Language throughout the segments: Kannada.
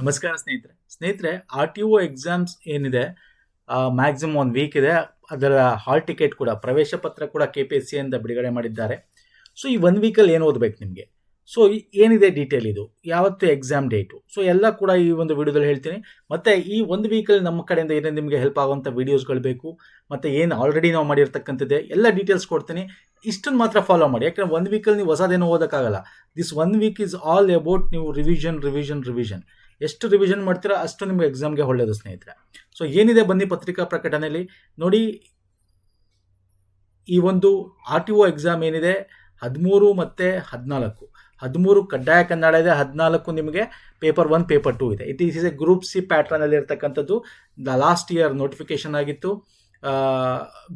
ನಮಸ್ಕಾರ ಸ್ನೇಹಿತರೆ. ಸ್ನೇಹಿತರೆ ಆರ್ ಟಿ ಒ ಎಕ್ಸಾಮ್ಸ್ ಏನಿದೆ? ಮ್ಯಾಕ್ಸಿಮಮ್ ಒಂದು ವೀಕ್ ಇದೆ. ಅದರ ಹಾಲ್ ಟಿಕೆಟ್ ಕೂಡ, ಪ್ರವೇಶ ಪತ್ರ ಕೂಡ ಕೆ ಪಿ ಎಸ್ ಸಿ ಇಂದ ಬಿಡುಗಡೆ ಮಾಡಿದ್ದಾರೆ. ಸೊ ಈ ಒನ್ ವೀಕಲ್ಲಿ ಏನು ಓದಬೇಕು ನಿಮಗೆ? ಸೊ ಏನಿದೆ ಡೀಟೇಲ್ ಇದು? ಯಾವತ್ತು ಎಕ್ಸಾಮ್ ಡೇಟು ಸೊ ಎಲ್ಲ ಕೂಡ ಈ ಒಂದು ವಿಡಿಯೋದಲ್ಲಿ ಹೇಳ್ತೀನಿ. ಮತ್ತು ಈ ಒಂದು ವೀಕಲ್ಲಿ ನಮ್ಮ ಕಡೆಯಿಂದ ಏನೇನು ನಿಮಗೆ ಹೆಲ್ಪ್ ಆಗುವಂಥ ವೀಡಿಯೋಸ್ಗಳು ಬೇಕು, ಮತ್ತು ಏನು ಆಲ್ರೆಡಿ ನಾವು ಮಾಡಿರ್ತಕ್ಕಂಥದ್ದು, ಎಲ್ಲ ಡೀಟೇಲ್ಸ್ ಕೊಡ್ತೀನಿ. ಇಷ್ಟನ್ನು ಮಾತ್ರ ಫಾಲೋ ಮಾಡಿ. ಯಾಕಂದರೆ ಒಂದು ವೀಕಲ್ಲಿ ನೀವು ಹೊಸದೇನು ಓದೋಕ್ಕಾಗಲ್ಲ. This one week is all about ನೀವು ರಿವಿಷನ್ ರಿವಿಷನ್ ರಿವಿಷನ್ ಎಷ್ಟು ರಿವಿಷನ್ ಮಾಡ್ತೀರಾ ಅಷ್ಟು ನಿಮಗೆ ಎಕ್ಸಾಮ್ಗೆ ಒಳ್ಳೆಯದು ಸ್ನೇಹಿತರೆ. ಸೊ ಏನಿದೆ ಬನ್ನಿ ಪತ್ರಿಕಾ ಪ್ರಕಟಣೆಯಲ್ಲಿ. ನೋಡಿ, ಈ ಒಂದು ಆರ್ ಟಿ ಒ ಎಕ್ಸಾಮ್ ಏನಿದೆ? ಹದಿಮೂರು ಮತ್ತು ಹದಿನಾಲ್ಕು. ಹದಿಮೂರು ಕಡ್ಡಾಯ ಕನ್ನಡ ಇದೆ, ಹದಿನಾಲ್ಕು ನಿಮಗೆ ಪೇಪರ್ ಒನ್ ಪೇಪರ್ ಟೂ ಇದೆ. It is a group C ಪ್ಯಾಟ್ರನಲ್ಲಿ ಇರ್ತಕ್ಕಂಥದ್ದು. ದ ಲಾಸ್ಟ್ ಇಯರ್ ನೋಟಿಫಿಕೇಶನ್ ಆಗಿತ್ತು.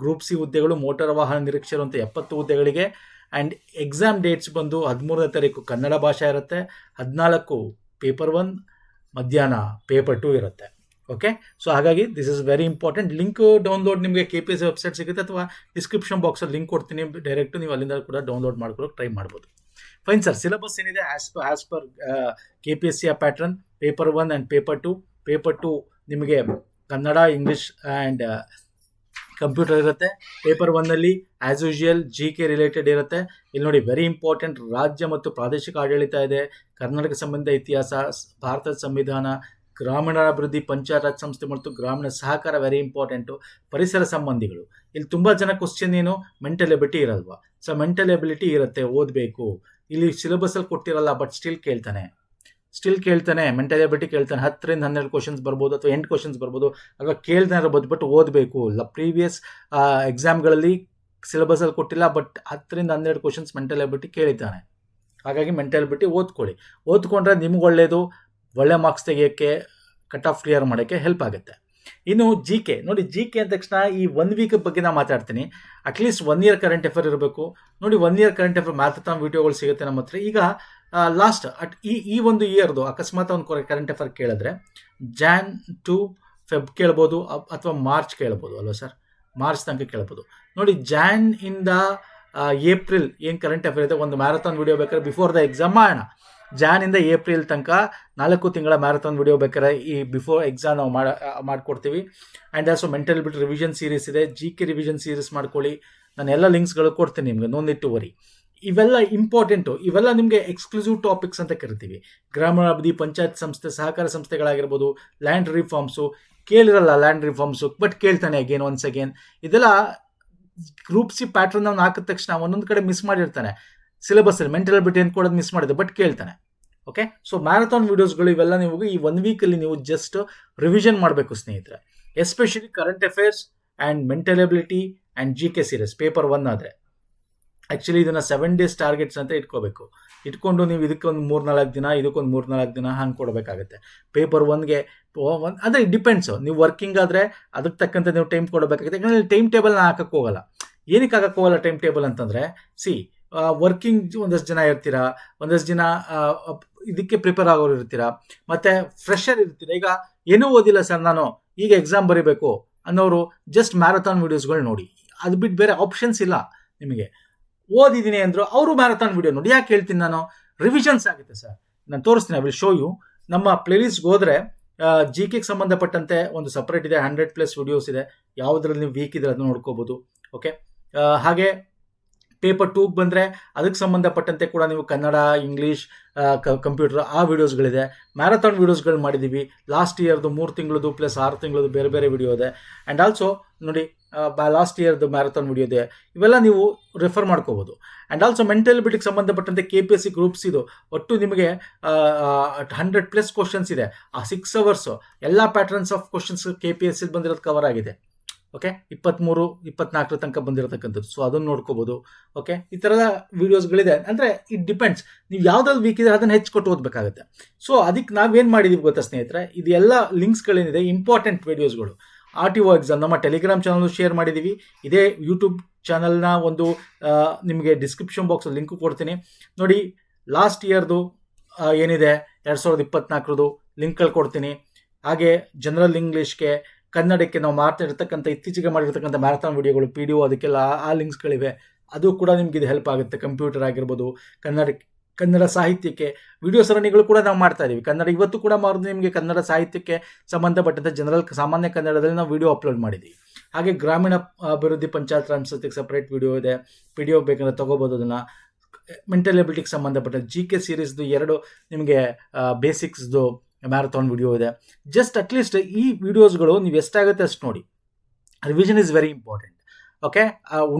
ಗ್ರೂಪ್ ಸಿ ಹುದ್ದೆಗಳು ಮೋಟಾರ್ ವಾಹನ ನಿರೀಕ್ಷರು ಅಂತ ಎಪ್ಪತ್ತು ಹುದ್ದೆಗಳಿಗೆ. ಆ್ಯಂಡ್ ಎಕ್ಸಾಮ್ ಡೇಟ್ಸ್ ಬಂದು ಹದಿಮೂರನೇ ತಾರೀಕು ಕನ್ನಡ ಭಾಷೆ ಇರುತ್ತೆ. ಹದಿನಾಲ್ಕು ಪೇಪರ್ ಒನ್ ಮಧ್ಯಾಹ್ನ ಪೇಪರ್ ಟು ಇರುತ್ತೆ. ಓಕೆ ಸೊ ಹಾಗಾಗಿ this is very important link download ನಿಮಗೆ ಕೆ ಪಿ ಸಿ ವೆಬ್ಸೈಟ್ ಸಿಗುತ್ತೆ ಅಥವಾ ಡಿಸ್ಕ್ರಿಪ್ಷನ್ ಬಾಕ್ಸಲ್ಲಿ ಲಿಂಕ್ ಕೊಡ್ತೀನಿ. ಡೈರೆಕ್ಟ್ ನೀವು ಅಲ್ಲಿಂದ ಕೂಡ ಡೌನ್ಲೋಡ್ ಮಾಡ್ಕೊಳ್ಳೋಕೆ ಟ್ರೈ ಮಾಡ್ಬೋದು. ಫೈನ್ ಸರ್ ಸಿಲೆಬಸ್ ಏನಿದೆ? As per as per K P S ಸಿಯ pattern paper one and paper two paper two ನಿಮಗೆ ಕನ್ನಡ ಇಂಗ್ಲೀಷ್ ಆ್ಯಂಡ್ ಕಂಪ್ಯೂಟರ್ ಇರುತ್ತೆ. ಪೇಪರ್ ಒನ್ನಲ್ಲಿ as usual G K related ಇರುತ್ತೆ. ಇಲ್ಲಿ ನೋಡಿ ವೆರಿ ಇಂಪಾರ್ಟೆಂಟ್ ರಾಜ್ಯ ಮತ್ತು ಪ್ರಾದೇಶಿಕ ಆಡಳಿತ ಇದೆ. ಕರ್ನಾಟಕ ಸಂಬಂಧ ಇತಿಹಾಸ ಭಾರತದ ಸಂವಿಧಾನ, ಗ್ರಾಮೀಣಾಭಿವೃದ್ಧಿ, ಪಂಚಾಯತ್ ರಾಜ್ ಸಂಸ್ಥೆ ಮತ್ತು ಗ್ರಾಮೀಣ ಸಹಕಾರ ವೆರಿ ಇಂಪಾರ್ಟೆಂಟು ಪರಿಸರ ಸಂಬಂಧಿಗಳು. ಇಲ್ಲಿ ತುಂಬ ಜನ ಕ್ವಶನ್ ಏನು? ಮೆಂಟಲ್ ಎಬಿಲಿಟಿ ಇರಲ್ವಾ? ಸೊ ಮೆಂಟಲ್ ಎಬಿಲಿಟಿ ಇರುತ್ತೆ, ಓದಬೇಕು. ಇಲ್ಲಿ ಸಿಲೆಬಸಲ್ಲಿ ಕೊಟ್ಟಿರಲ್ಲ ಬಟ್ ಸ್ಟಿಲ್ ಕೇಳ್ತಾನೆ. ಸ್ಟಿಲ್ ಕೇಳ್ತಾನೆ ಮೆಂಟಲ್ ಕೇಳ್ತಾನೆ, ಹತ್ತರಿಂದ ಹನ್ನೆರಡು ಕ್ವಶನ್ಸ್ ಬರ್ಬೋದು ಅಥವಾ ಎಂಟು ಕ್ವಶನ್ಸ್ ಬರ್ಬೋದು. ಅಥವಾ ಕೇಳ್ತಾನೆ ಇರ್ಬೋದು ಬಟ್ ಓದಬೇಕು. ಇಲ್ಲ ಪ್ರೀವಿಯಸ್ ಎಕ್ಸಾಮ್ಗಳಲ್ಲಿ ಸಿಲೆಬಸಲ್ಲಿ ಕೊಟ್ಟಿಲ್ಲ ಬಟ್ ಹತ್ತರಿಂದ ಹನ್ನೆರಡು ಕ್ವಶನ್ಸ್ ಮೆಂಟಲ್ ಎಬಿಲಿಟಿ ಕೇಳಿದ್ದಾನೆ. ಹಾಗಾಗಿ ಮೆಂಟಲ್ ಎಬಿಲಿಟಿ ಓದ್ಕೊಳ್ಳಿ. ಓದ್ಕೊಂಡ್ರೆ ನಿಮ್ಗೆ ಒಳ್ಳೆಯದು ಒಳ್ಳೆ ಮಾರ್ಕ್ಸ್ ತೆಗಿಯೋಕ್ಕೆ ಕಟ್ ಆಫ್ ಕ್ಲಿಯರ್ ಮಾಡೋಕ್ಕೆ ಹೆಲ್ಪ್ ಆಗುತ್ತೆ. ಇನ್ನು ಜಿ ಕೆ ನೋಡಿ ಜಿ ಕೆ ಅಂದ ತಕ್ಷಣ ಈ ಒನ್ ವೀಕ್ ಬಗ್ಗೆ ನಾನು ಮಾತಾಡ್ತೀನಿ. At least one year current affair ಇರಬೇಕು. ನೋಡಿ one year current affair marathon ವೀಡಿಯೋಗಳು ಸಿಗುತ್ತೆ ನಮ್ಮ ಹತ್ರ. ಈಗ ಲಾಸ್ಟ್ ಅಟ್ ಈ ಈ ಒಂದು ಇಯರ್ದು ಅಕಸ್ಮಾತ್ ಒಂದು ಕರೆಂಟ್ ಅಫೇರ್ ಕೇಳಿದ್ರೆ ಜಾನ್ ಟು ಫೆಬ್ ಕೇಳ್ಬೋದು ಅಥವಾ ಮಾರ್ಚ್ ಕೇಳ್ಬೋದು, ಅಲ್ವಾ ಸರ್ ಮಾರ್ಚ್ ತನಕ ಕೇಳ್ಬೋದು. ನೋಡಿ ಜಾನ್ ಇಂದ ಏಪ್ರಿಲ್ ಏನು ಕರೆಂಟ್ ಅಫೇರ್ ಇದೆ, ಒಂದು ಮ್ಯಾರಥಾನ್ ವಿಡಿಯೋ ಬೇಕಾದ್ರೆ ಬಿಫೋರ್ ದ ಎಕ್ಸಾಮ್ ಮಾಡೋಣ. ಜಾನಿಂದ ಏಪ್ರಿಲ್ ತನಕ ನಾಲ್ಕು ತಿಂಗಳ ಮ್ಯಾರಥಾನ್ ವಿಡಿಯೋ ಬೇಕಾದ್ರೆ ಈ ಬಿಫೋರ್ ಎಕ್ಸಾಮ್ ನಾವು ಮಾಡಿ ಮಾಡಿಕೊಡ್ತೀವಿ. And also mental bit revision series ಇದೆ ಜಿ ಕೆ ರಿವಿಷನ್ ಸೀರೀಸ್ ಮಾಡ್ಕೊಳ್ಳಿ. ನಾನು ಎಲ್ಲ ಲಿಂಕ್ಸ್ಗಳು ಕೊಡ್ತೀನಿ ನಿಮಗೆ, ನೋಂದಿಟ್ಟು ವರಿ ಇವೆಲ್ಲ ಇಂಪಾರ್ಟೆಂಟು ಇವೆಲ್ಲ ನಿಮಗೆ ಎಕ್ಸ್ಕ್ಲೂಸಿವ್ ಟಾಪಿಕ್ಸ್ ಅಂತ ಕರಿತೀವಿ. ಗ್ರಾಮೀಣಾಭಿವೃದ್ಧಿ ಪಂಚಾಯತ್ ಸಂಸ್ಥೆ, ಸಹಕಾರ ಸಂಸ್ಥೆಗಳಾಗಿರ್ಬೋದು ಲ್ಯಾಂಡ್ ರಿಫಾರ್ಮ್ಸು ಕೇಳಿರಲ್ಲ ಲ್ಯಾಂಡ್ ರಿಫಾರ್ಮ್ಸು ಬಟ್ ಕೇಳ್ತಾನೆ ಅಗೇನ್ ಒನ್ಸ್ ಅಗೇನ್ ಇದೆಲ್ಲ ಗ್ರೂಪ್ ಸಿ ಪ್ಯಾಟ್ರನ್ ಅವ್ನು ಹಾಕಿದ ತಕ್ಷಣ ಒಂದೊಂದು ಕಡೆ ಮಿಸ್ ಮಾಡಿರ್ತಾನೆ. ಸಿಲೆಬಸ್ಸಲ್ಲಿ ಮೆಂಟಲ್ ಬಿಟ್ಟು ಏನು ಕೊಡೋದು ಮಿಸ್ ಮಾಡಿದೆ ಬಟ್ ಕೇಳ್ತಾನೆ. ಓಕೆ ಸೊ ಮ್ಯಾರಥಾನ್ ವೀಡಿಯೋಸ್ಗಳು ಇವೆಲ್ಲ ನೀವು ಈ ಒನ್ ವೀಕಲ್ಲಿ ನೀವು ಜಸ್ಟ್ ರಿವಿಷನ್ ಮಾಡಬೇಕು ಸ್ನೇಹಿತರೆ. Especially current affairs and mental ability and G K series paper one ಆದರೆ. ಆ್ಯಕ್ಚುಲಿ ಇದನ್ನು ಸೆವೆನ್ ಡೇಸ್ ಟಾರ್ಗೆಟ್ಸ್ ಅಂತ ಇಟ್ಕೋಬೇಕು. ಇಟ್ಕೊಂಡು ನೀವು ಇದಕ್ಕೊಂದು ಮೂರು ನಾಲ್ಕು ದಿನ, ಇದಕ್ಕೊಂದು ಮೂರು ನಾಲ್ಕು ದಿನ ಹಂಗೆ ಕೊಡಬೇಕಾಗುತ್ತೆ. ಪೇಪರ್ ಒನ್ಗೆ ಒಂದು, ಅಂದರೆ ಡಿಪೆಂಡ್ಸು ನೀವು ವರ್ಕಿಂಗ್ ಆದರೆ ಅದಕ್ಕೆ ತಕ್ಕಂತೆ ನೀವು ಟೈಮ್ ಕೊಡಬೇಕಾಗುತ್ತೆ. ಯಾಕಂದರೆ ಟೈಮ್ ಟೇಬಲ್ನ ಹೋಗಲ್ಲ. ಏನಕ್ಕೆ ಹಾಕಕ್ಕೆ ಹೋಗಲ್ಲ ಟೈಮ್ ಟೇಬಲ್ ಅಂತಂದರೆ ಸಿ ವರ್ಕಿಂಗ್ ಒಂದಷ್ಟು ಜನ ಇರ್ತೀರಾ, ಒಂದಷ್ಟು ಜನ ಇದಕ್ಕೆ ಪ್ರಿಪೇರ್ ಆಗೋರು ಇರ್ತೀರಾ, ಮತ್ತು ಫ್ರೆಶರ್ ಇರ್ತೀರ. ಈಗ ಏನೂ ಓದಿಲ್ಲ ಸರ್ ನಾನು, ಈಗ ಎಕ್ಸಾಮ್ ಬರೀಬೇಕು ಅನ್ನೋರು ಜಸ್ಟ್ ಮ್ಯಾರಥಾನ್ ವೀಡಿಯೋಸ್ಗಳು ನೋಡಿ. ಅದು ಬಿಟ್ಟು ಬೇರೆ ಆಪ್ಷನ್ಸ್ ಇಲ್ಲ ನಿಮಗೆ. ಓದಿದ್ದೀನಿ ಅಂದರು ಅವರು ಮ್ಯಾರಥಾನ್ ವಿಡಿಯೋ ನೋಡಿ. ಯಾಕೆ ಹೇಳ್ತೀನಿ ನಾನು? ರಿವಿಷನ್ಸ್ ಆಗುತ್ತೆ ಸರ್ ನಾನು ತೋರಿಸ್ತೀನಿ ಐ ವಿಲ್ ಶೋ ಯು ನಮ್ಮ ಪ್ಲೇಲಿಸ್ಟ್ಗೆ ಹೋದರೆ ಜಿ ಕೆಗೆ ಸಂಬಂಧಪಟ್ಟಂತೆ ಒಂದು ಸಪ್ರೇಟ್ ಇದೆ ಹಂಡ್ರೆಡ್ ಪ್ಲಸ್ ವಿಡಿಯೋಸ್ ಇದೆ. ಯಾವುದ್ರಲ್ಲಿ ನೀವು ವೀಕ್ ಇದ್ರೆ ಅದನ್ನ ನೋಡ್ಕೋಬೋದು. ಓಕೆ ಹಾಗೆ ಪೇಪರ್ ಟೂಗೆ ಬಂದರೆ ಅದಕ್ಕೆ ಸಂಬಂಧಪಟ್ಟಂತೆ ಕೂಡ ನೀವು ಕನ್ನಡ, ಇಂಗ್ಲೀಷ್ ಕಂಪ್ಯೂಟರ್ ಆ ವೀಡಿಯೋಸ್ಗಳಿದೆ ಮ್ಯಾರಥಾನ್ ವೀಡಿಯೋಸ್ಗಳು ಮಾಡಿದ್ದೀವಿ ಲಾಸ್ಟ್ ಇಯರ್ದು ಮೂರು ತಿಂಗಳದು ಪ್ಲಸ್ ಆರು ತಿಂಗಳದು ಬೇರೆ ಬೇರೆ ವಿಡಿಯೋ ಇದೆ. ಆ್ಯಂಡ್ ಆಲ್ಸೋ ನೋಡಿ ಲಾಸ್ಟ್ ಇಯರ್ದು ಮ್ಯಾರಥಾನ್ ವಿಡಿಯೋ ಇದೆ. ಇವೆಲ್ಲ ನೀವು ರೆಫರ್ ಮಾಡ್ಕೋಬೋದು. ಆ್ಯಂಡ್ ಆಲ್ಸೋ ಮೆಂಟಲ್ ಬಿಟಿಗೆ ಸಂಬಂಧಪಟ್ಟಂತೆ K P S C groups ಇದು. ಒಟ್ಟು ನಿಮಗೆ ಹಂಡ್ರೆಡ್ ಪ್ಲಸ್ ಕ್ವಶನ್ಸ್ ಇದೆ. ಆ ಸಿಕ್ಸ್ ಅವರ್ಸು ಎಲ್ಲ patterns of questions K P S C ಬಂದಿರೋದು ಕವರ್ ಆಗಿದೆ. ಓಕೆ ಇಪ್ಪತ್ತ್ಮೂರು ಇಪ್ಪತ್ನಾಲ್ಕರ ತನಕ ಬಂದಿರತಕ್ಕಂಥದ್ದು. ಸೊ ಅದನ್ನು ನೋಡ್ಕೋಬೋದು. ಓಕೆ ಈ ಥರದ ವೀಡಿಯೋಸ್ಗಳಿದೆ ಅಂದರೆ ಇಟ್ ಡಿಪೆಂಡ್ಸ್ ನೀವು ಯಾವ್ದ್ರಲ್ಲಿ ವೀಕ್ ಇದೆ ಅದನ್ನು ಹೆಚ್ಚು ಕೊಟ್ಟು ಓದಬೇಕಾಗುತ್ತೆ. ಸೊ ಅದಕ್ಕೆ ನಾವೇನು ಮಾಡಿದ್ದೀವಿ ಗೊತ್ತಾ ಸ್ನೇಹಿತರೆ? ಇದೆಲ್ಲ ಲಿಂಕ್ಸ್ಗಳೇನಿದೆ ಇಂಪಾರ್ಟೆಂಟ್ ವೀಡಿಯೋಸ್ಗಳು ಆರ್ ಟಿ ಒ ಎಕ್ಸಾಮ್ ನಮ್ಮ ಟೆಲಿಗ್ರಾಮ್ ಚಾನಲ್ ಶೇರ್ ಮಾಡಿದ್ದೀವಿ ಇದೇ ಯೂಟ್ಯೂಬ್ ಚಾನಲ್ನ ಒಂದು ನಿಮಗೆ ಡಿಸ್ಕ್ರಿಪ್ಷನ್ ಬಾಕ್ಸ್ ಲಿಂಕು ಕೊಡ್ತೀನಿ. ನೋಡಿ ಲಾಸ್ಟ್ ಇಯರ್ದು ಏನಿದೆ? ಎರಡು ಸಾವಿರದ ಇಪ್ಪತ್ನಾಲ್ಕರದು ಲಿಂಕ್ಗಳು ಕೊಡ್ತೀನಿ. ಹಾಗೆ ಜನರಲ್ ಇಂಗ್ಲೀಷ್ಗೆ ಕನ್ನಡಕ್ಕೆ ನಾವು ಮಾತಾಡಿರ್ತಕ್ಕಂಥ, ಇತ್ತೀಚೆಗೆ ಮಾಡಿರ್ತಕ್ಕಂಥ ಮ್ಯಾರಥಾನ್ ವಿಡಿಯೋಗಳು ಪಿ ಡಿ ಒ ಅದಕ್ಕೆಲ್ಲ ಆ ಲಿಂಕ್ಸ್ಗಳಿವೆ ಅದು ಕೂಡ ನಿಮ್ಗೆ ಇದು ಹೆಲ್ಪ್ ಆಗುತ್ತೆ. ಕಂಪ್ಯೂಟರ್ ಆಗಿರ್ಬೋದು, ಕನ್ನಡ ಕನ್ನಡ ಸಾಹಿತ್ಯಕ್ಕೆ ವಿಡಿಯೋ ಸರಣಿಗಳು ಕೂಡ ನಾವು ಮಾಡ್ತಾ ಇದ್ದೀವಿ. ಕನ್ನಡ ಇವತ್ತು ಕೂಡ ಮಾರೋದು ನಿಮಗೆ ಕನ್ನಡ ಸಾಹಿತ್ಯಕ್ಕೆ ಸಂಬಂಧಪಟ್ಟಂತೆ ಜನರಲ್ ಸಾಮಾನ್ಯ ಕನ್ನಡದಲ್ಲಿ ನಾವು ವಿಡಿಯೋ ಅಪ್ಲೋಡ್ ಮಾಡಿದ್ದೀವಿ. ಹಾಗೆ ಗ್ರಾಮೀಣ ಅಭಿವೃದ್ಧಿ ಪಂಚಾಯತ್ ರಾಜ್ ಸಪ್ರೇಟ್ ವಿಡಿಯೋ ಇದೆ. ಪಿ ಡಿ ಒ ಬೇಕಂದ್ರೆ ತೊಗೋಬೋದು ಅದನ್ನು. ಮೆಂಟಲ್ ಎಬಿಲಿಟಿಗೆ ಸಂಬಂಧಪಟ್ಟ ಜಿ ಕೆ ಸೀರೀಸ್ದು ಎರಡು ನಿಮಗೆ ಬೇಸಿಕ್ಸ್ದು ಮ್ಯಾರಥಾನ್ ವಿಡಿಯೋ ಇದೆ. ಜಸ್ಟ್ ಅಟ್ಲೀಸ್ಟ್ ಈ ವಿಡಿಯೋಸ್ಗಳು ನೀವು ಎಷ್ಟಾಗುತ್ತೆ ಅಷ್ಟು ನೋಡಿ. Revision is very important okay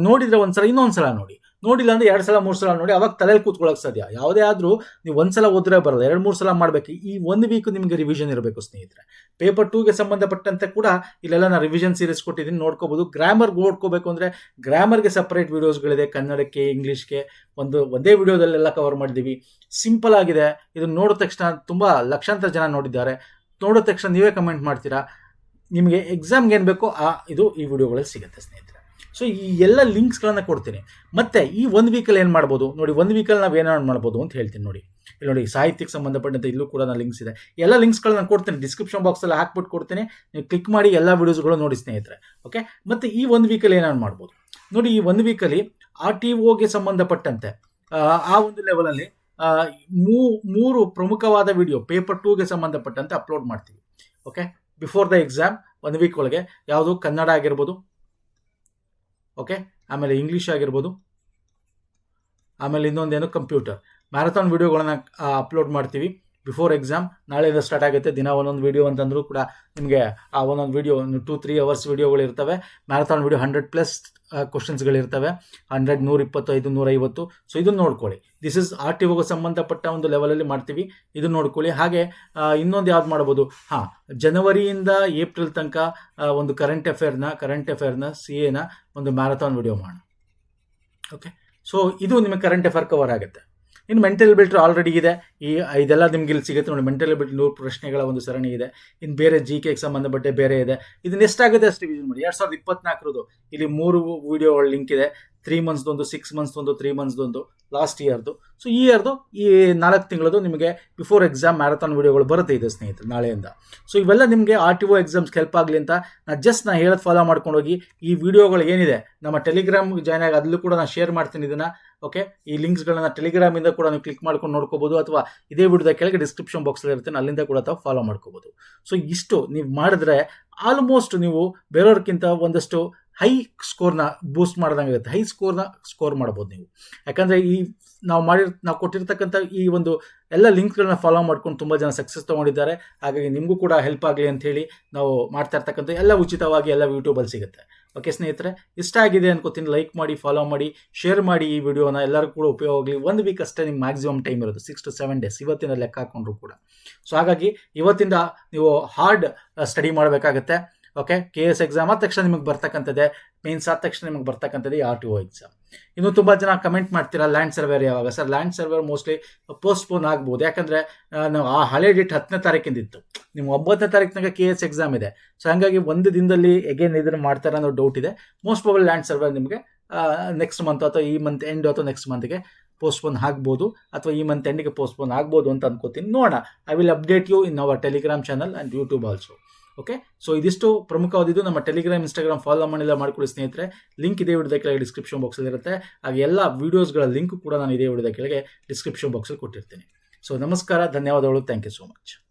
ನೋಡಿದರೆ ಒಂದ್ಸಲ ಇನ್ನೊಂದು ಸಲ ನೋಡಿ. ನೋಡಿಲ್ಲ ಅಂದರೆ ಎರಡು ಸಲ, ಮೂರು ಸಲ ನೋಡಿ, ಅವಾಗ ತಲೆಯಲ್ಲಿ ಕೂತ್ಕೊಳ್ಳೋಕೆ ಸಾಧ್ಯ. ಯಾವುದೇ ಆದರೂ ನೀವು ಒಂದು ಸಲ ಓದ್ರೆ ಬರಲ್ಲ, ಎರಡು, ಮೂರು ಸಲ ಮಾಡಬೇಕು. ಈ ಒಂದು ವೀಕ್ ನಿಮಗೆ ರಿವಿಷನ್ ಇರಬೇಕು ಸ್ನೇಹಿತರೆ. ಪೇಪರ್ ಟೂಗೆ ಸಂಬಂಧಪಟ್ಟಂತೆ ಕೂಡ ಇಲ್ಲೆಲ್ಲ ನಾನು ರಿವಿಷನ್ ಸೀರೀಸ್ ಕೊಟ್ಟಿದ್ದೀನಿ, ನೋಡ್ಕೋಬೋದು. ಗ್ರಾಮರ್ ಓಡ್ಕೋಬೇಕು ಅಂದರೆ ಗ್ರಾಮರ್ಗೆ ಸಪ್ರೇಟ್ ವೀಡಿಯೋಸ್ಗಳಿದೆ ಕನ್ನಡಕ್ಕೆ ಇಂಗ್ಲೀಷ್ಗೆ ಒಂದು, ಒಂದೇ ವಿಡಿಯೋದಲ್ಲೆಲ್ಲ ಕವರ್ ಮಾಡಿದ್ದೀವಿ. ಸಿಂಪಲ್ ಆಗಿದೆ. ಇದನ್ನು ನೋಡಿದ ತಕ್ಷಣ ತುಂಬ ಲಕ್ಷಾಂತರ ಜನ ನೋಡಿದ್ದಾರೆ. ನೋಡಿದ ತಕ್ಷಣ ನೀವೇ ಕಮೆಂಟ್ ಮಾಡ್ತೀರಾ? ನಿಮಗೆ ಎಕ್ಸಾಮ್ಗೆ ಏನು ಬೇಕೋ ಆ, ಇದು ಈ ವಿಡಿಯೋಗಳಲ್ಲಿ ಸಿಗುತ್ತೆ ಸ್ನೇಹಿತರೆ. ಸೊ ಈ ಎಲ್ಲ ಲಿಂಕ್ಸ್ಗಳನ್ನು ಕೊಡ್ತೀನಿ. ಮತ್ತು ಈ ಒಂದು ವೀಕಲ್ಲಿ ಏನು ಮಾಡ್ಬೋದು? ನೋಡಿ ಒಂದು ವೀಕಲ್ಲಿ ನಾವು ಏನೇನು ಮಾಡ್ಬೋದು ಅಂತ ಹೇಳ್ತೀನಿ ನೋಡಿ. ಇಲ್ಲಿ ನೋಡಿ ಸಾಹಿತ್ಯಕ್ಕೆ ಸಂಬಂಧಪಟ್ಟಂತೆ ಇಲ್ಲೂ ಕೂಡ ನಾನು ಲಿಂಕ್ಸ್ ಇದೆ. ಎಲ್ಲ ಲಿಂಕ್ಸ್ಗಳನ್ನ ನಾನು ಕೊಡ್ತೀನಿ. ಡಿಸ್ಕ್ರಿಪ್ಷನ್ ಬಾಕ್ಸಲ್ಲಿ ಹಾಕ್ಬಿಟ್ಟು ಕೊಡ್ತೀನಿ. ನೀವು ಕ್ಲಿಕ್ ಮಾಡಿ ಎಲ್ಲ ವೀಡಿಯೋಸ್ಗಳು ನೋಡಿ ಸ್ನೇಹಿತರೆ. ಓಕೆ ಮತ್ತು ಈ ಒಂದು ವೀಕಲ್ಲಿ ಏನೇನು ಮಾಡ್ಬೋದು? ನೋಡಿ ಈ ಒಂದು ವೀಕಲ್ಲಿ ಆರ್ ಟಿ ಒಗೆ ಸಂಬಂಧಪಟ್ಟಂತೆ ಆ, ಆ ಒಂದು ಲೆವೆಲಲ್ಲಿ ಮೂ ಮೂರು ಪ್ರಮುಖವಾದ ವಿಡಿಯೋ ಪೇಪರ್ ಟೂಗೆ ಸಂಬಂಧಪಟ್ಟಂತೆ ಅಪ್ಲೋಡ್ ಮಾಡ್ತೀವಿ. ಓಕೆ ಬಿಫೋರ್ ದ ಎಕ್ಸಾಮ್ ಒಂದು ವೀಕ್ ಒಳಗೆ ಯಾವುದು ಕನ್ನಡ ಆಗಿರ್ಬೋದು ಓಕೆ ಆಮೇಲೆ ಇಂಗ್ಲೀಷ್ ಆಗಿರ್ಬೋದು. ಆಮೇಲೆ ಇನ್ನೊಂದೇನು ಕಂಪ್ಯೂಟರ್ ಮ್ಯಾರಥಾನ್ ವಿಡಿಯೋಗಳನ್ನ ಅಪ್ಲೋಡ್ ಮಾಡ್ತೀವಿ. ಬಿಫೋರ್ ಎಕ್ಸಾಮ್ ನಾಳೆಯಿಂದ ಸ್ಟಾರ್ಟ್ ಆಗುತ್ತೆ. ದಿನ ಒಂದೊಂದು ವಿಡಿಯೋ ಅಂತಂದರೂ ಕೂಡ ನಿಮಗೆ ಆ ಒಂದೊಂದು ವೀಡಿಯೋ ಒಂದು ಟೂ ತ್ರೀ ಅವರ್ಸ್ ವೀಡಿಯೋಗಳು ಇರ್ತವೆ. ಮ್ಯಾರಥಾನ್ ವಿಡಿಯೋ ಹಂಡ್ರೆಡ್ ಪ್ಲಸ್ ಕ್ವಶನ್ಸ್ಗಳಿರ್ತವೆ ಹಂಡ್ರೆಡ್ ನೂರ ಇಪ್ಪತ್ತೈದು ನೂರೈವತ್ತು ಸೊ ಇದನ್ನು ನೋಡ್ಕೊಳ್ಳಿ. ದಿಸ್ ಇಸ್ ಆರ್ ಟಿ ಒಗೆ ಸಂಬಂಧಪಟ್ಟ ಒಂದು ಲೆವೆಲಲ್ಲಿ ಮಾಡ್ತೀವಿ. ಇದನ್ನು ನೋಡ್ಕೊಳ್ಳಿ. ಹಾಗೆ ಇನ್ನೊಂದು ಯಾವ್ದು ಮಾಡ್ಬೋದು? ಹಾಂ ಜನವರಿಯಿಂದ ಏಪ್ರಿಲ್ ತನಕ ಒಂದು ಕರೆಂಟ್ ಅಫೇರ್ನ ಕರೆಂಟ್ ಅಫೇರ್ನ ಸಿ ಎನ ಒಂದು ಮ್ಯಾರಥಾನ್ ವಿಡಿಯೋ ಮಾಡೋಣ. ಓಕೆ ಸೊ ಇದು ನಿಮಗೆ ಕರೆಂಟ್ ಅಫೇರ್ ಕವರ್ ಆಗುತ್ತೆ. ಇನ್ನು ಮೆಂಟಲ್ ಬಿಲ್ಟ್ರ್ ಆಲ್ರೆಡಿ ಇದೆ. ಈ ಇದೆಲ್ಲ ನಿಮ್ಗೆ ಇಲ್ಲಿ ಸಿಗುತ್ತೆ ನೋಡಿ ಮೆಂಟಲ್ ಬಿಲ್ಟ್ ನೂರು ಪ್ರಶ್ನೆಗಳ ಒಂದು ಸರಣಿ ಇದೆ. ಇನ್ನು ಬೇರೆ ಜಿ ಕೆಗೆ ಸಂಬಂಧಪಟ್ಟೆ ಬೇರೆ ಇದೆ. ಇದನ್ನ ಎಷ್ಟಾಗುತ್ತೆ ಅಷ್ಟು ರಿವಿಷನ್ ಮಾಡಿ. ಎರಡು ಸಾವಿರದ ಇಪ್ಪತ್ನಾಲ್ಕರದು ಇಲ್ಲಿ ಮೂರು ವಿಡಿಯೋಗಳ ಲಿಂಕ್ ಇದೆ. ತ್ರೀ ಮಂತ್ಸ್ದೊಂದು ಸಿಕ್ಸ್ ಮಂತ್ಸ್ದೊಂದು ತ್ರೀ ಮಂತ್ಸ್ದೊಂದು ಲಾಸ್ಟ್ ಇಯರ್ದು ಸೊ ಈ ಇಯರ್ದು ಈ ನಾಲ್ಕು ತಿಂಗಳದು ನಿಮಗೆ ಬಿಫೋರ್ ಎಕ್ಸಾಮ್ ಮ್ಯಾರಥಾನ್ ವೀಡಿಯೋಗಳು ಬರುತ್ತೆ ಇದೆ ಸ್ನೇಹಿತರೆ, ನಾಳೆಯಿಂದ. ಸೊ ಇವೆಲ್ಲ ನಿಮಗೆ ಆರ್ ಟಿ ಒ ಎಕ್ಸಾಮ್ಸ್ಗೆ ಹೆಲ್ಪ್ ಆಗಲಿ ಅಂತ ನಾನು ಜಸ್ಟ್ ನಾನು ಹೇಳೋದು ಫಾಲೋ ಮಾಡ್ಕೊಂಡು ಹೋಗಿ ಈ ವಿಡಿಯೋಗಳು ಏನಿದೆ, ನಮ್ಮ ಟೆಲಿಗ್ರಾಮ್ ಜಾಯ್ನ್ ಆಗಿ ಅದಲ್ಲೂ ಕೂಡ ನಾನು ಶೇರ್ ಮಾಡ್ತೀನಿ ಇದನ್ನು. ಓಕೆ ಈ ಲಿಂಕ್ಸ್ಗಳನ್ನ ಟೆಲಿಗ್ರಾಮಿಂದ ಕೂಡ ನೀವು ಕ್ಲಿಕ್ ಮಾಡ್ಕೊಂಡು ನೋಡ್ಕೋಬೋದು ಅಥವಾ ಇದೇ ವಿಡಿಯೋದ ಕೆಳಗೆ ಡಿಸ್ಕ್ರಿಪ್ಷನ್ ಬಾಕ್ಸಲ್ಲಿ ಇರುತ್ತೆ, ಅಲ್ಲಿಂದ ಕೂಡ ತಾವು ಫಾಲೋ ಮಾಡ್ಕೋಬೋದು. ಸೊ ಇಷ್ಟು ನೀವು ಮಾಡಿದ್ರೆ ಆಲ್ಮೋಸ್ಟ್ ನೀವು ಬೇರೆಯವ್ರಿಗಿಂತ ಒಂದಷ್ಟು ಹೈ ಸ್ಕೋರ್ನ ಬೂಸ್ಟ್ ಮಾಡ್ದಂಗೆ ಆಗುತ್ತೆ. ಹೈ ಸ್ಕೋರ್ನ ಸ್ಕೋರ್ ಮಾಡ್ಬೋದು ನೀವು. ಯಾಕಂದರೆ ಈ ನಾವು ಮಾಡಿರ್, ನಾವು ಕೊಟ್ಟಿರ್ತಕ್ಕಂಥ ಈ ಒಂದು ಎಲ್ಲ ಲಿಂಕ್ಗಳನ್ನ ಫಾಲೋ ಮಾಡ್ಕೊಂಡು ತುಂಬ ಜನ ಸಕ್ಸಸ್ ತೊಗೊಂಡಿದ್ದಾರೆ. ಹಾಗಾಗಿ ನಿಮಗೂ ಕೂಡ ಹೆಲ್ಪ್ ಆಗಲಿ ಅಂತ ಹೇಳಿ ನಾವು ಮಾಡ್ತಾ ಇರ್ತಕ್ಕಂಥ ಎಲ್ಲ ಉಚಿತವಾಗಿ ಎಲ್ಲ ಯೂಟ್ಯೂಬಲ್ಲಿ ಸಿಗುತ್ತೆ. ಓಕೆ ಸ್ನೇಹಿತರೆ, ಇಷ್ಟ ಆಗಿದೆ ಅನ್ಕೋತೀನಿ. ಲೈಕ್ ಮಾಡಿ, ಫಾಲೋ ಮಾಡಿ, ಶೇರ್ ಮಾಡಿ ಈ ವಿಡಿಯೋನ. ಎಲ್ಲರೂ ಕೂಡ ಉಪಯೋಗ ಆಗಲಿ. ಒಂದು ವೀಕ್ ಅಷ್ಟೇ ನಿಮ್ಗೆ ಮ್ಯಾಕ್ಸಿಮಮ್ ಟೈಮ್ ಇರೋದು. ಸಿಕ್ಸ್ ಟು ಸೆವೆನ್ ಡೇಸ್ ಇವತ್ತಿನ ಲೆಕ್ಕ ಹಾಕೊಂಡ್ರು ಕೂಡ. ಸೊ ಹಾಗಾಗಿ ಇವತ್ತಿಂದ ನೀವು ಹಾರ್ಡ್ ಸ್ಟಡಿ ಮಾಡಬೇಕಾಗತ್ತೆ. ಓಕೆ ಕೆ ಎಸ್ ಎಕ್ಸಾಮ್ ಆದ ತಕ್ಷಣ ನಿಮಗೆ ಬರ್ತಕ್ಕಂಥದ್ದೇ ಮೀನ್ಸ್ ಆದ ತಕ್ಷಣ ನಿಮಗೆ ಬರ್ತಕ್ಕಂಥದ್ದು ಆರ್ ಟಿ ಒ ಎಕ್ಸಾಮ್ ಇನ್ನು ತುಂಬ ಜನ ಕಮೆಂಟ್ ಮಾಡ್ತೀರಾ ಲ್ಯಾಂಡ್ ಸರ್ವೇರ್ ಯಾವಾಗ? Sir land surveyor mostly postpone ಆಗ್ಬೋದು. ಯಾಕಂದರೆ ನಾವು ಆ ಹಳೆ ಡೇಟ್ ಹತ್ತನೇ ತಾರೀಕಿಂದಿತ್ತು. ನಿಮ್ಮ ಒಂಬತ್ತನೇ ತಾರೀಕಿನಾಗ ಕೆ ಎಸ್ ಎಕ್ಸಾಮ್ ಇದೆ. ಸೊ ಹಾಗಾಗಿ ಒಂದು ದಿನದಲ್ಲಿ ಎಗೇನ್ ಇದನ್ನು ಮಾಡ್ತಾರೆ ಅನ್ನೋ ಡೌಟ್ ಇದೆ. ಮೋಸ್ಟ್ ಪ್ರಾಬಲ್ ಲ್ಯಾಂಡ್ ಸರ್ವೇರ್ ನಿಮಗೆ ನೆಕ್ಸ್ಟ್ ಮಂತ್ ಅಥವಾ ಈ ಮಂತ್ ಎಂಡ್ ಅಥವಾ ನೆಕ್ಸ್ಟ್ ಮಂತ್ಗೆ ಪೋಸ್ಟ್ಪೋನ್ ಆಗ್ಬೋದು. ಅಥವಾ ಈ ಮಂತ್ ಎಂಡಿಗೆ ಪೋಸ್ಟ್ಪೋನ್ ಆಗ್ಬೋದು ಅಂತ ಅನ್ಕೋತೀನಿ. ನೋಡೋಣ. I will update you in our Telegram channel and YouTube also okay so ಇದಿಷ್ಟು ಪ್ರಮುಖವಾದಿದ್ದು ನಮ್ಮ ಟೆಲಿಗ್ರಾಮ್ ಇನ್ಸ್ಟಾಗ್ರಾಮ್ ಫಾಲೋ ಮಾಡಿಲ್ಲ ಮಾಡ್ಕೊಳ್ಳಿ ಸ್ನೇಹಿತರೆ. ಲಿಂಕ್ ಇದೇ ವಿಡಿಯೋದ ಕೆಳಗೆ ಡಿಸ್ಕ್ರಿಪ್ಷನ್ ಬಾಕ್ಸಲ್ಲಿ ಇರುತ್ತೆ. ಹಾಗೆ ಎಲ್ಲ ವೀಡಿಯೋಸ್ಗಳ ಲಿಂಕ್ ಕೂಡ ನಾನು ಇದೇ ವಿಡಿಯೋದ ಕೆಳಗೆ ಡಿಸ್ಕ್ರಿಪ್ಷನ್ ಬಾಕ್ಸಲ್ಲಿ ಕೊಟ್ಟಿರ್ತೀನಿ. ಸೊ ನಮಸ್ಕಾರ, ಧನ್ಯವಾದಗಳು. Thank you so much